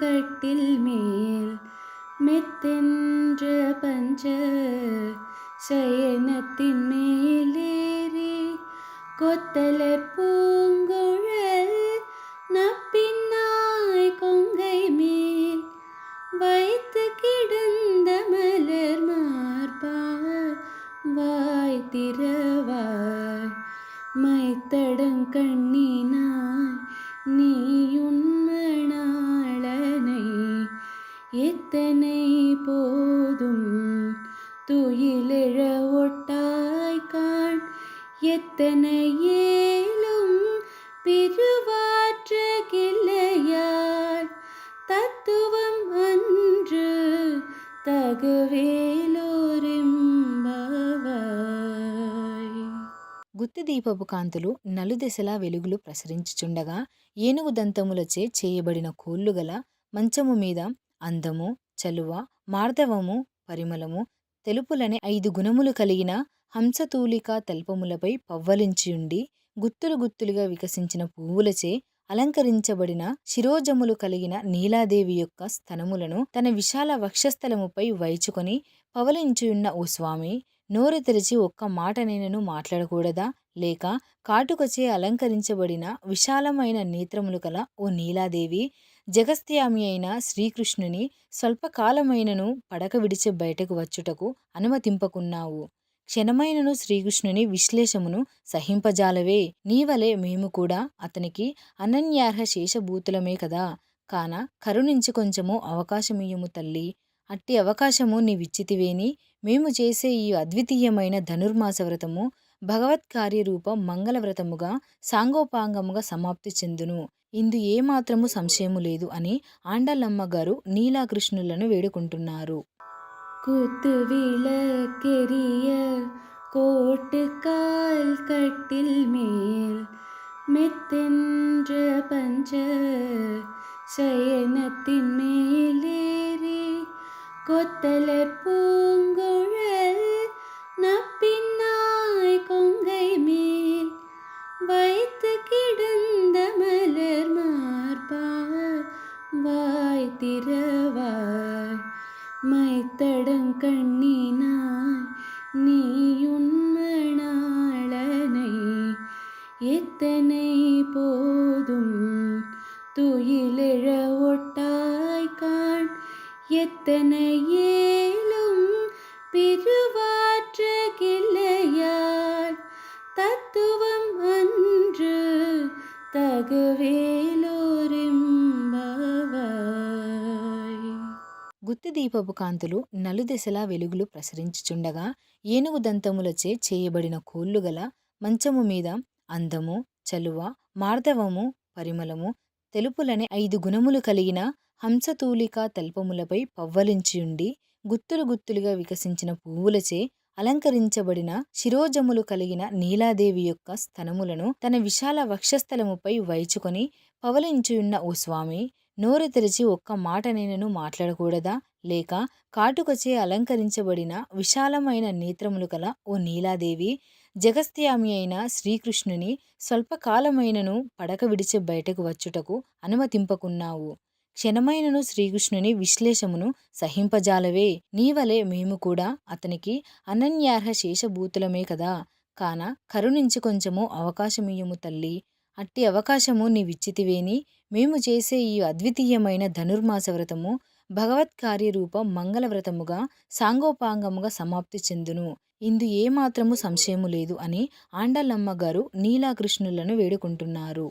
கட்டில் மேல் மெத்தென்ற பஞ்ச சயனத்தின் மேலேறி கொத்தலர் பூங்குழல் நப்பி துயிலெழ ஒட்டாய் காண் எத்தனை ஏலும் பிரிவாற்ற கிள்ளையார் தத்துவம் அன்று తగవేలోరింబవాయ్ గుత్తి దీపపు కాంతులు నలుదెసలా వెలుగులు ప్రసరించుచుండగా ఏనుగు దంతములచే చేయబడిన కోళ్ళు గల మంచము మీద అందము చలువ మార్దవము పరిమళము తెలుపులనే ఐదు గుణములు కలిగిన హంసతూలిక తల్పములపై పవ్వలించియుండి గుత్తులు గుత్తులుగా వికసించిన పువ్వులచే అలంకరించబడిన శిరోజములు కలిగిన నీలాదేవి యొక్క స్తనములను తన విశాల వక్షస్థలముపై వైచుకొని పవలించియున్న ఓ స్వామి నోరు తెరిచి ఒక్క మాట నేనను మాట్లాడకూడదా? లేక కాటుకచే అలంకరించబడిన విశాలమైన నేత్రములు కల ఓ నీలాదేవి జగస్త్యామి అయిన శ్రీకృష్ణుని స్వల్పకాలమైనను పడక విడిచి బయటకు వచ్చుటకు అనుమతింపకున్నావు. క్షణమైనను శ్రీకృష్ణుని విశ్లేషమును సహింపజాలవే. నీవలే మేము కూడా అతనికి అనన్యార్హ శేషభూతులమే కదా. కాన కరుణించి కొంచెము అవకాశమియ్యము తల్లి. అట్టి అవకాశము నీవిచ్చితివేని మేము చేసే ఈ అద్వితీయమైన ధనుర్మాస వ్రతము భగవత్ కార్యరూప మంగళ వ్రతముగా సాంగోపాంగముగా సమాప్తి చెందును ఇందు ఏమాత్రము సంశయము లేదు అని ఆండలమ్మ గారు నీలాకృష్ణులను వేడుకుంటున్నారు குத்து விளக்கெரிய கோட்டுக்கால் கட்டில் மேல் மெத்தென்ற பஞ்ச சயனத்தின் மேலேறி கொத்தலர் பூங்குழல் நப்பின்னாய் கொங்கை மேல் வைத்து கிடந்த மலர் மார்பார் வாய் திறவாய் மைத்தடங் கண்ணினாய் நீ உண்மணாளனை எத்தனை போதும் துயிலிழ ஒட்டா எத்தனை ஏலும் பிரிவாற்ற கிள்ளையார் தத்துவம் அன்று తగవేలోరింబవాయ్ గుత్తి దీపపు కాంతులు నలుదెసలా వెలుగులు ప్రసరించుచుండగా ఏనుగు దంతములచే చేయబడిన కోళ్ళు గల మంచము మీద అందము చలువ మార్దవము పరిమళము తెలుపులనే ఐదు గుణములు కలిగిన హంసతూలిక తల్పములపై పవ్వలించియుండి గుత్తులు గుత్తులుగా వికసించిన పువ్వులచే అలంకరించబడిన శిరోజములు కలిగిన నీలాదేవి యొక్క స్తనములను తన విశాల వక్షస్థలముపై వైచుకొని పవలించియున్న ఓ స్వామి నోరు తెరిచి ఒక్క మాట నేనను మాట్లాడకూడదా? లేక కాటుకచే అలంకరించబడిన విశాలమైన నేత్రములు కల ఓ నీలాదేవి జగస్త్యామి అయిన శ్రీకృష్ణుని స్వల్పకాలమైనను పడక విడిచి బయటకు వచ్చుటకు అనుమతింపకున్నావు. క్షణమైనను శ్రీకృష్ణుని విశ్లేషమును సహింపజాలవే. నీవలే మేము కూడా అతనికి అనన్యార్హ శేషభూతులమే కదా. కాన కరుణించి కొంచెము అవకాశమియ్యము తల్లి. అట్టి అవకాశము నీవిచ్చితివేని. మేము చేసే ఈ అద్వితీయమైన ధనుర్మాస వ్రతము భగవత్ కార్యరూప మంగళ వ్రతముగా సాంగోపాంగముగా సమాప్తి చెందును. ఇందు ఏమాత్రము సంశయము లేదు అని ఆండలమ్మ గారు నీలాకృష్ణులను వేడుకుంటున్నారు.